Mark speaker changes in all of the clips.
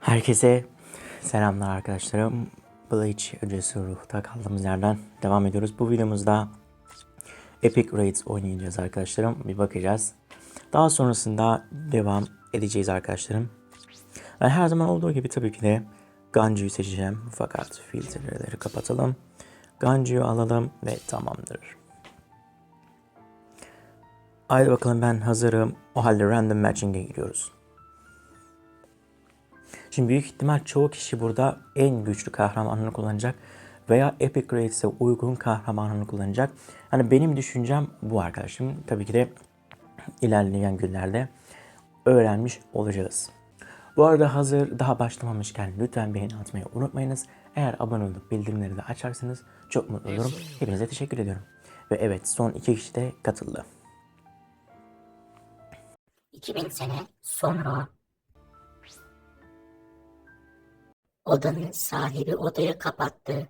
Speaker 1: Herkese selamlar arkadaşlarım. Bleach öncesi ruhta kaldığımız yerden devam ediyoruz. Bu videomuzda Epic Raids oynayacağız arkadaşlarım. Bir bakacağız. Daha sonrasında devam edeceğiz arkadaşlarım. Ben her zaman olduğu gibi tabii ki de Ganju'yu seçeceğim. Fakat filtreleri kapatalım. Ganju'yu alalım ve tamamdır. Haydi bakalım ben hazırım. O halde random matching'e gidiyoruz. Şimdi büyük ihtimal çoğu kişi burada en güçlü kahramanını kullanacak veya Epic Raid'e uygun kahramanını kullanacak. Hani benim düşüncem bu arkadaşım. Tabii ki de ilerleyen günlerde öğrenmiş olacağız. Bu arada hazır daha başlamamışken lütfen beğeni atmayı unutmayınız. Eğer abone olup bildirimleri de açarsanız çok mutlu olurum. Hepinize teşekkür ediyorum. Ve evet son iki kişi de katıldı.
Speaker 2: 2000 sene sonra odanın sahibi odayı kapattı.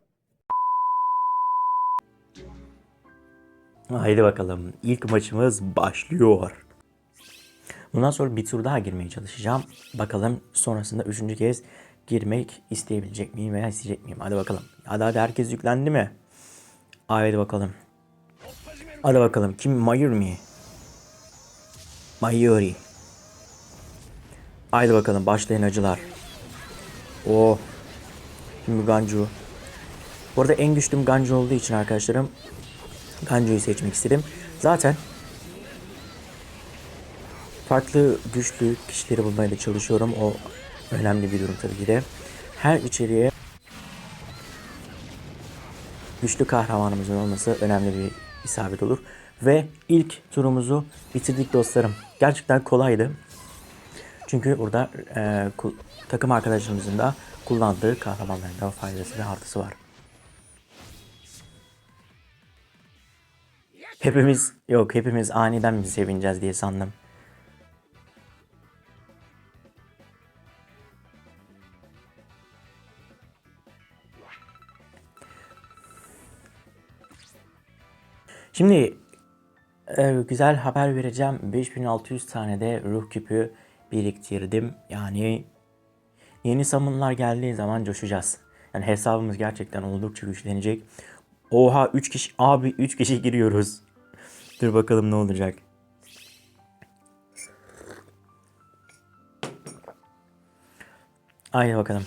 Speaker 1: Haydi bakalım. İlk maçımız başlıyor. Bundan sonra bir tur daha girmeye çalışacağım. Bakalım sonrasında üçüncü kez girmek isteyebilecek miyim veya isteyecek miyim? Hadi bakalım. Hadi hadi herkes yüklendi mi? Haydi bakalım. Hadi bakalım. Kim? Mayur mi? Mayuri. Haydi bakalım başlayın acılar. Oh. Şimdi Ganju. Bu arada en güçlüm Ganju olduğu için arkadaşlarım Ganju'yu seçmek istedim. Zaten farklı güçlü kişileri bulmaya da çalışıyorum. O önemli bir durum tabii ki de. Her içeriye güçlü kahramanımızın olması önemli bir isabet olur. Ve ilk turumuzu bitirdik dostlarım. Gerçekten kolaydı. Çünkü burada e, takım arkadaşımızın da kullandığı kahramanlarından faydası ve artısı var. Hepimiz yok hepimiz aniden mi sevineceğiz diye sandım. Şimdi e, güzel haber vereceğim. 5600 tane de ruh küpü biriktirdim. Yani yeni summonlar geldiği zaman coşacağız. Yani hesabımız gerçekten oldukça güçlenecek. Oha 3 kişi abi 3 kişi giriyoruz. Dur bakalım ne olacak. Haydi bakalım.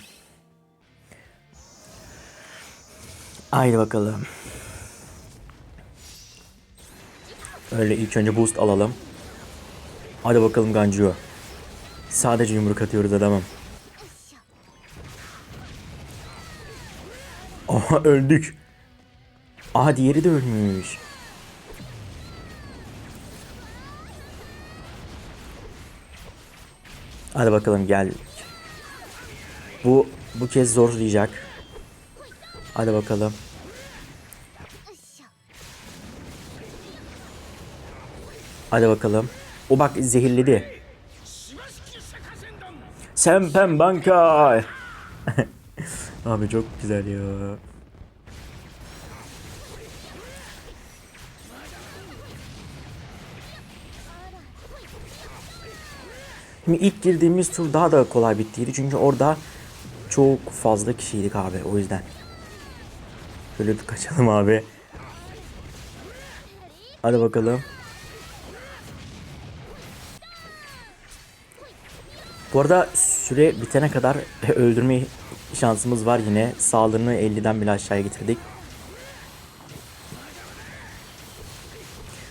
Speaker 1: Haydi bakalım. Öyle ilk önce boost alalım. Hadi bakalım Ganju. Sadece yumruk atıyoruz adamım. Aha öldük. Aha diğeri de ölmüş. Hadi bakalım gel. Bu bu kez zorlayacak. Hadi bakalım. Hadi bakalım. O bak zehirledi. Sempen banka. Abi çok güzel ya. Şimdi ilk girdiğimiz tur daha da kolay bittiydi. Çünkü orada çok fazla kişiydik abi o yüzden. Şöyle bir kaçalım abi. Hadi bakalım. Bu arada süre bitene kadar öldürme şansımız var yine. Sağlığını 50'den bile aşağıya getirdik.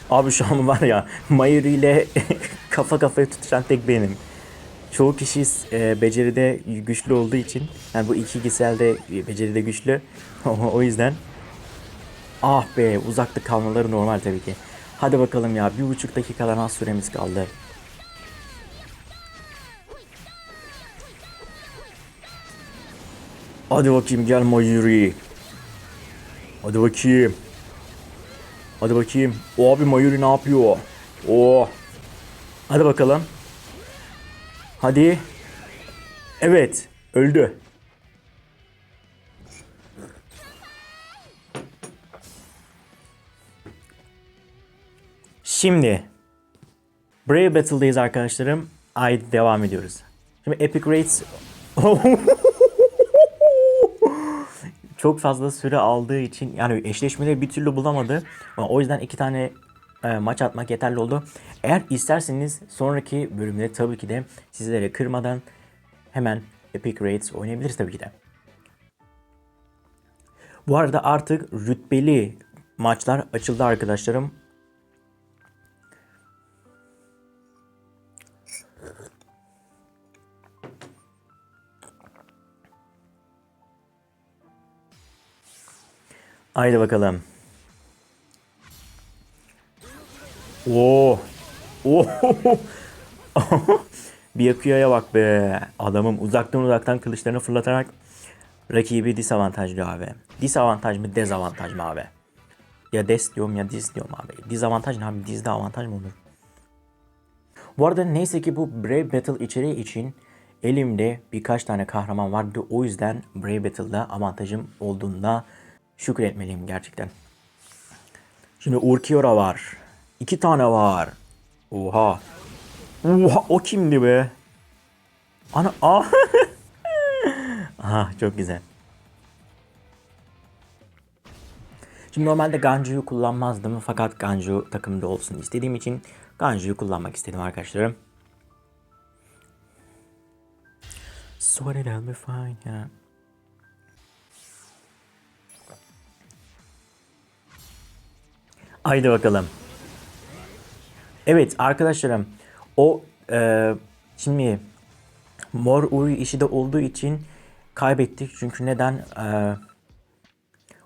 Speaker 1: Abi şu an var ya Mayuri ile kafa kafaya tutuşan tek benim. Çoğu kişi e, beceride güçlü olduğu için yani bu iki kişisel de beceride güçlü. o yüzden ah be uzakta kalmaları normal tabii ki. Hadi bakalım ya bir buçuk dakikadan az süremiz kaldı. Hadi bakayım gel Mayuri. Hadi bakayım. Hadi bakayım. O abi Mayuri ne yapıyor? Oo. Hadi bakalım. Hadi. Evet. Öldü. Şimdi Brave Battle'dayız arkadaşlarım. Ay devam ediyoruz. Şimdi Epic Raids Çok fazla süre aldığı için yani eşleşmeleri bir türlü bulamadı. O yüzden iki tane e, maç atmak yeterli oldu. Eğer isterseniz sonraki bölümde tabii ki de sizlere kırmadan hemen Epic Raids oynayabiliriz tabii ki de. Bu arada artık rütbeli maçlar açıldı arkadaşlarım. Haydi bakalım. Oo. Oo. Byakuya'ya bak be. Adamım uzaktan uzaktan kılıçlarını fırlatarak rakibi disavantajlıyor abi. Disavantaj mı dezavantaj mı abi? Ya des diyorum ya dis diyorum abi. Dizavantaj ne abi? Dizde avantaj mı olur? Bu arada neyse ki bu Brave Battle içeriği için elimde birkaç tane kahraman vardı. O yüzden Brave Battle'da avantajım olduğunda şükretmeliyim gerçekten. Şimdi Urkiora var. İki tane var. Oha. Oha o kimdi be? Ana ah. Aha çok güzel. Şimdi normalde Ganju'yu kullanmazdım fakat Ganju takımda olsun istediğim için Ganju'yu kullanmak istedim arkadaşlarım. Sweat it I'll be fine Haydi bakalım. Evet arkadaşlarım o e, şimdi Mor Uri işi de olduğu için kaybettik. Çünkü neden? E,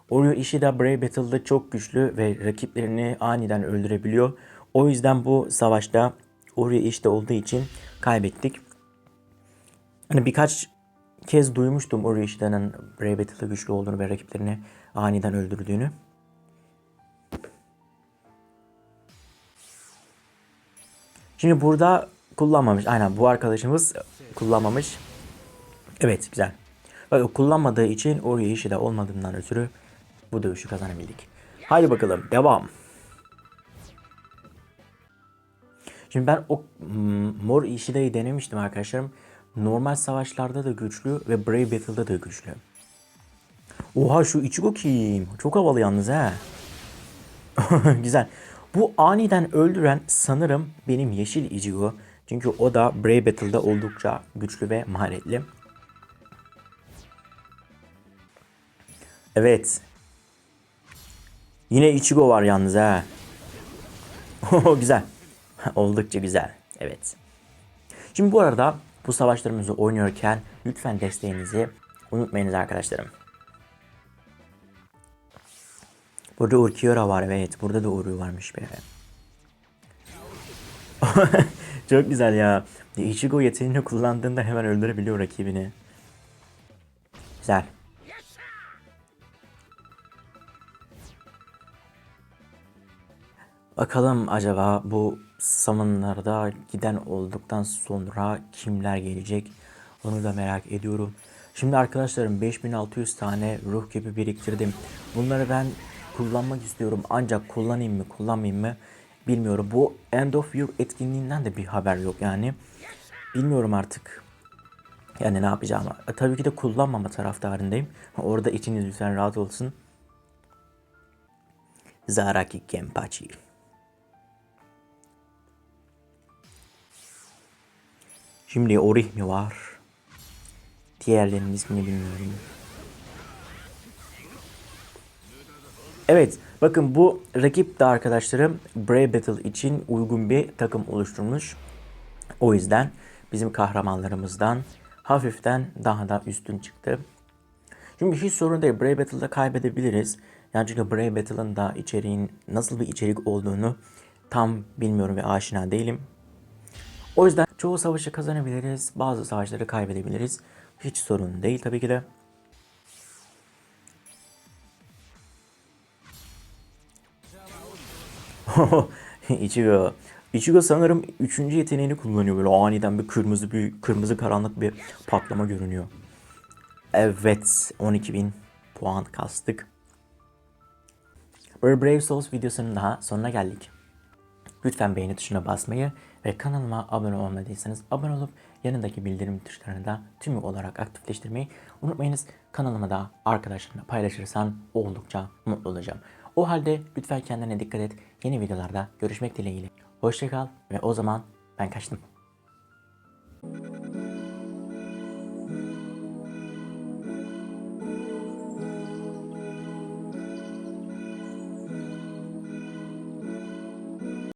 Speaker 1: Oreo Ishida Brave Battle'da çok güçlü ve rakiplerini aniden öldürebiliyor. O yüzden bu savaşta Oreo Ishida olduğu için kaybettik. Hani birkaç kez duymuştum Oreo Ishida'nın Brave Battle'da güçlü olduğunu ve rakiplerini aniden öldürdüğünü. Şimdi burada kullanmamış. Aynen bu arkadaşımız kullanmamış. Evet güzel. Bak kullanmadığı için oraya işi de olmadığından ötürü bu dövüşü kazanabildik. Haydi bakalım devam. Şimdi ben o mm, mor Ishida'yı denemiştim arkadaşlarım. Normal savaşlarda da güçlü ve Brave Battle'da da güçlü. Oha şu Ichigo kim? Çok havalı yalnız he. Güzel. Bu aniden öldüren sanırım benim yeşil Ichigo. Çünkü o da Brave Battle'da oldukça güçlü ve maharetli. Evet. Yine Ichigo var yalnız ha. güzel. Oldukça güzel. Evet. Şimdi bu arada bu savaşlarımızı oynuyorken lütfen desteğinizi unutmayınız arkadaşlarım. Burada Urkiora var evet. Burada da Uru varmış be. Çok güzel ya. Ichigo yeteneğini kullandığında hemen öldürebiliyor rakibini. Güzel. Bakalım acaba bu summonlarda giden olduktan sonra kimler gelecek? Onu da merak ediyorum. Şimdi arkadaşlarım 5600 tane ruh gibi biriktirdim. Bunları ben kullanmak istiyorum ancak kullanayım mı kullanmayayım mı bilmiyorum. Bu End of Year etkinliğinden de bir haber yok yani. Bilmiyorum artık. Yani ne yapacağımı. E, tabii ki de kullanmama taraftarındayım. Orada içiniz lütfen rahat olsun. Zaraki Kenpachi. Şimdi Orih mi var? Diğerlerinin ismini bilmiyorum. Evet, bakın bu rakip de arkadaşlarım Brave Battle için uygun bir takım oluşturmuş. O yüzden bizim kahramanlarımızdan hafiften daha da üstün çıktı. Şimdi hiç sorun değil. Brave Battle'da kaybedebiliriz. Yani çünkü Brave Battle'ın da içeriğin nasıl bir içerik olduğunu tam bilmiyorum ve aşina değilim. O yüzden çoğu savaşı kazanabiliriz. Bazı savaşları kaybedebiliriz. Hiç sorun değil tabii ki de. Ichigo. Ichigo sanırım üçüncü yeteneğini kullanıyor. Böyle aniden bir kırmızı bir kırmızı karanlık bir patlama görünüyor. Evet 12.000 puan kastık. Böyle Brave Souls videosunun daha sonuna geldik. Lütfen beğeni tuşuna basmayı ve kanalıma abone olmadıysanız abone olup yanındaki bildirim tuşlarını da tüm olarak aktifleştirmeyi unutmayınız. Kanalıma da arkadaşlarına paylaşırsan oldukça mutlu olacağım. O halde lütfen kendine dikkat et. Yeni videolarda görüşmek dileğiyle. Hoşçakal ve o zaman ben kaçtım.